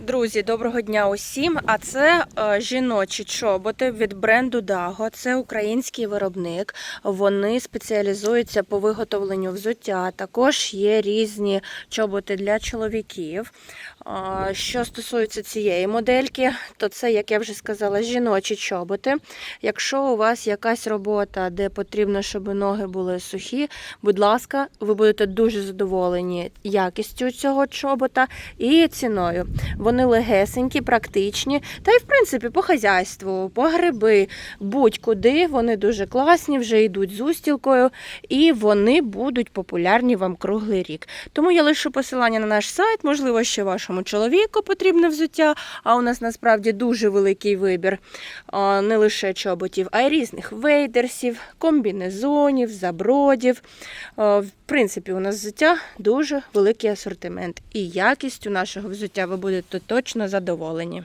Друзі, доброго дня усім! А це е, жіночі чоботи від бренду Dago. Це український виробник. Вони спеціалізуються по виготовленню взуття. Також є різні чоботи для чоловіків. Е, Що стосується цієї модельки, то це, як я вже сказала, жіночі чоботи. Якщо у вас якась робота, де потрібно, щоб ноги були сухі, будь ласка, ви будете дуже задоволені якістю цього чобота і ціною. Вони легесенькі, практичні, та й в принципі по хазяйству, по гриби, будь-куди вони дуже класні, вже йдуть з устілкою, і вони будуть популярні вам круглий рік. Тому я лишу посилання на наш сайт, можливо, ще вашому чоловіку потрібне взуття. А у нас насправді дуже великий вибір не лише чоботів, а й різних вейдерсів, комбінезонів, забродів. В принципі, у нас взуття дуже великий асортимент. І якістю нашого взуття ви будете точно задоволені.